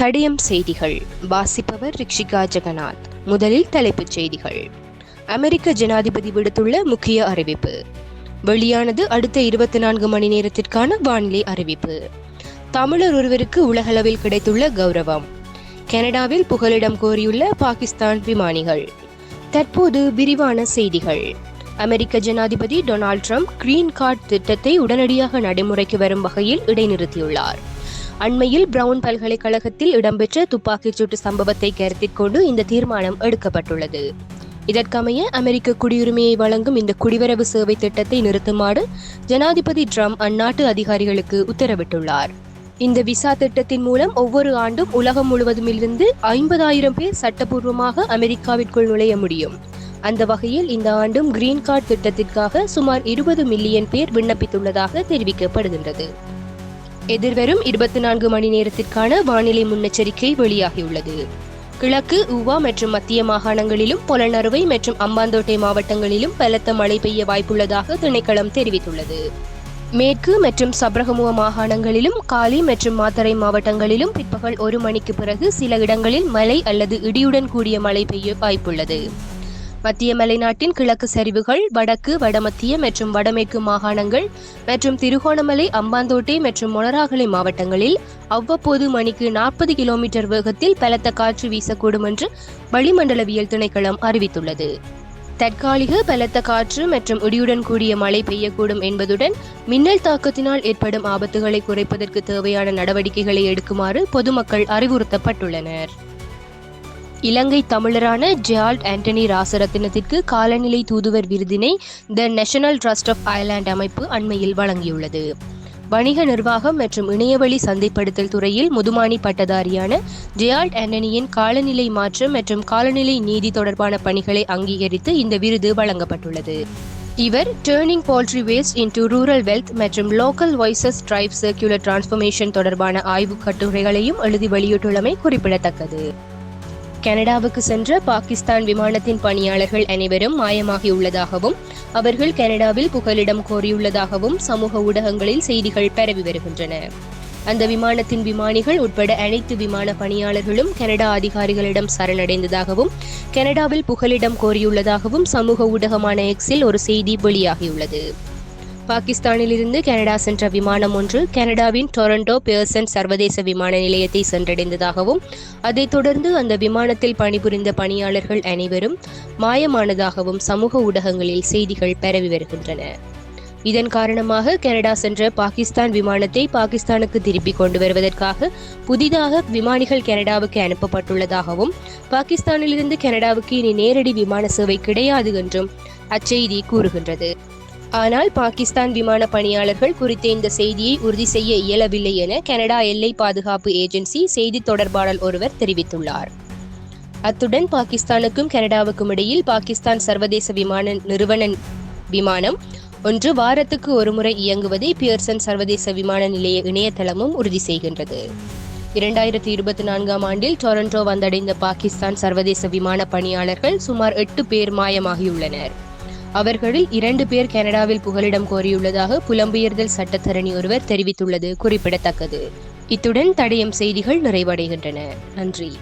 தடயம் செய்திகள். வாசிப்பவர் ரிக்ஷிகா ஜெகநாத். முதலில் தலைப்புச் செய்திகள். அமெரிக்க ஜனாதிபதி விடுத்துள்ள முக்கிய அறிவிப்பு. வெளியானது அடுத்த இருபத்தி நான்கு மணி நேரத்திற்கான வானிலை அறிவிப்பு. தமிழர் ஒருவருக்கு உலகளவில் கிடைத்துள்ள கௌரவம். கனடாவில் புகலிடம் கோரியுள்ள பாகிஸ்தான் விமானிகள். தற்போது விரிவான செய்திகள். அமெரிக்க ஜனாதிபதி டொனால்ட் ட்ரம்ப் கிரீன் கார்டு திட்டத்தை உடனடியாக நடைமுறைக்கு வரும் வகையில் இடைநிறுத்தியுள்ளார். அண்மையில் பிரவுன் பல்கலைக்கழகத்தில் இடம்பெற்ற துப்பாக்கிச் சூட்டு சம்பவத்தை கருத்தில் கொண்டு இந்த தீர்மானம் எடுக்கப்பட்டுள்ளது. இதற்கமைய அமெரிக்க குடியுரிமையை வழங்கும் இந்த குடிவரவு சேவை திட்டத்தை நிறுத்துமாறு ஜனாதிபதி ட்ரம்ப் அந்நாட்டு அதிகாரிகளுக்கு உத்தரவிட்டுள்ளார். இந்த விசா திட்டத்தின் மூலம் ஒவ்வொரு ஆண்டும் உலகம் முழுவதுமிருந்து ஐம்பதாயிரம் பேர் சட்டப்பூர்வமாக அமெரிக்காவிற்குள் நுழைய முடியும். அந்த வகையில் இந்த ஆண்டும் கிரீன் கார்டு திட்டத்திற்காக சுமார் இருபது மில்லியன் பேர் விண்ணப்பித்துள்ளதாக தெரிவிக்கப்படுகின்றது. எதிர்வரும் இருபத்தி நான்கு மணி நேரத்திற்கான வானிலை முன்னெச்சரிக்கை வெளியாகியுள்ளது. கிழக்கு ஊவா மற்றும் மத்திய மாகாணங்களிலும் பொலனறுவை மற்றும் அம்பாந்தோட்டை மாவட்டங்களிலும் பலத்த மழை பெய்ய வாய்ப்புள்ளதாக திணைக்களம் தெரிவித்துள்ளது. மேற்கு மற்றும் சப்ரகமுவ மாகாணங்களிலும் காலி மற்றும் மாத்தறை மாவட்டங்களிலும் பிற்பகல் ஒரு மணிக்கு பிறகு சில இடங்களில் மழை அல்லது இடியுடன் கூடிய மழை பெய்ய வாய்ப்புள்ளது. மத்திய மலைநாட்டின் கிழக்கு சரிவுகள் வடக்கு வடமத்திய மற்றும் வடமேற்கு மாகாணங்கள் மற்றும் திருகோணமலை அம்பாந்தோட்டை மற்றும் மொனராகலை மாவட்டங்களில் அவ்வப்போது மணிக்கு நாற்பது கிலோமீட்டர் வேகத்தில் பலத்த காற்று வீசக்கூடும் என்று வளிமண்டலவியல் திணைக்களம் அறிவித்துள்ளது. தற்காலிக பலத்த காற்று மற்றும் இடியுடன் கூடிய மழை பெய்யக்கூடும் என்பதுடன் மின்னல் தாக்கத்தினால் ஏற்படும் ஆபத்துகளை குறைப்பதற்கு தேவையான நடவடிக்கைகளை எடுக்குமாறு பொதுமக்கள் அறிவுறுத்தப்பட்டுள்ளனர். இலங்கை தமிழரான ஜியால்ட் ஆண்டனி ராசரத்தினத்திற்கு காலநிலை தூதுவர் விருதினை the national trust of Ireland அமைப்பு அண்மையில் வழங்கியுள்ளது. வணிக நிர்வாகம் மற்றும் இணையவழி சந்தைப்படுத்தல் துறையில் முதுமானி பட்டதாரியான ஜெயால்ட் ஆண்டனியின் காலநிலை மாற்றம் மற்றும் காலநிலை நீதி தொடர்பான பணிகளை அங்கீகரித்து இந்த விருது வழங்கப்பட்டுள்ளது. இவர் turning poultry waste into rural wealth மற்றும் local voices drive circular transformation தொடர்பான ஆய்வுக் கட்டுரைகளையும் எழுதி வெளியிட்டுள்ளமை குறிப்பிடத்தக்கது. கனடாவுக்கு சென்ற பாகிஸ்தான் விமானத்தின் பணியாளர்கள் அனைவரும் மாயமாகியுள்ளதாகவும் அவர்கள் கனடாவில் புகலிடம் கோரியுள்ளதாகவும் சமூக ஊடகங்களில் செய்திகள் பரவி வருகின்றன. அந்த விமானத்தின் விமானிகள் உட்பட அனைத்து விமான பணியாளர்களும் கனடா அதிகாரிகளிடம் சரணடைந்ததாகவும் கனடாவில் புகலிடம் கோரியுள்ளதாகவும் சமூக ஊடகமான எக்ஸில் ஒரு செய்தி வெளியாகியுள்ளது. பாகிஸ்தானிலிருந்து கனடா சென்ற விமானம் ஒன்று கனடாவின் டொரண்டோ பியர்சன் சர்வதேச விமான நிலையத்தை சென்றடைந்ததாகவும் அதைத் தொடர்ந்து அந்த விமானத்தில் பணிபுரிந்த பணியாளர்கள் அனைவரும் மாயமானதாகவும் சமூக ஊடகங்களில் செய்திகள் பரவி வருகின்றன. இதன் காரணமாக கனடா சென்ற பாகிஸ்தான் விமானத்தை பாகிஸ்தானுக்கு திருப்பிக் கொண்டு வருவதற்காக புதிதாக விமானிகள் கனடாவுக்கு அனுப்பப்பட்டுள்ளதாகவும் பாகிஸ்தானிலிருந்து கனடாவுக்கு இனி நேரடி விமான சேவை கிடையாது என்றும் அச்செய்தி கூறுகின்றது. ஆனால் பாகிஸ்தான் விமான பணியாளர்கள் குறித்த இந்த செய்தியை உறுதி செய்ய இயலவில்லை என கனடா எல்லை பாதுகாப்பு ஏஜென்சி செய்தி தொடர்பாளர் ஒருவர் தெரிவித்துள்ளார். அத்துடன் பாகிஸ்தானுக்கும் கனடாவுக்கும் இடையில் பாகிஸ்தான் சர்வதேச விமான நிறுவன விமானம் ஒன்று வாரத்துக்கு ஒருமுறை இயங்குவதை பியர்சன் சர்வதேச விமான நிலைய இணையதளமும் உறுதி செய்கின்றது. இரண்டாயிரத்தி இருபத்தி நான்காம் ஆண்டில் டொரண்டோ வந்தடைந்த பாகிஸ்தான் சர்வதேச விமான பணியாளர்கள் சுமார் எட்டு பேர் மாயமாகியுள்ளனர். அவர்களில் இரண்டு பேர் கனடாவில் புகலிடம் கோரியுள்ளதாக புலம்பெயர்தல் சட்டத்தரணி ஒருவர் தெரிவித்துள்ளது குறிப்பிடத்தக்கது. இத்துடன் தடயம் செய்திகள் நிறைவடைகின்றன. நன்றி.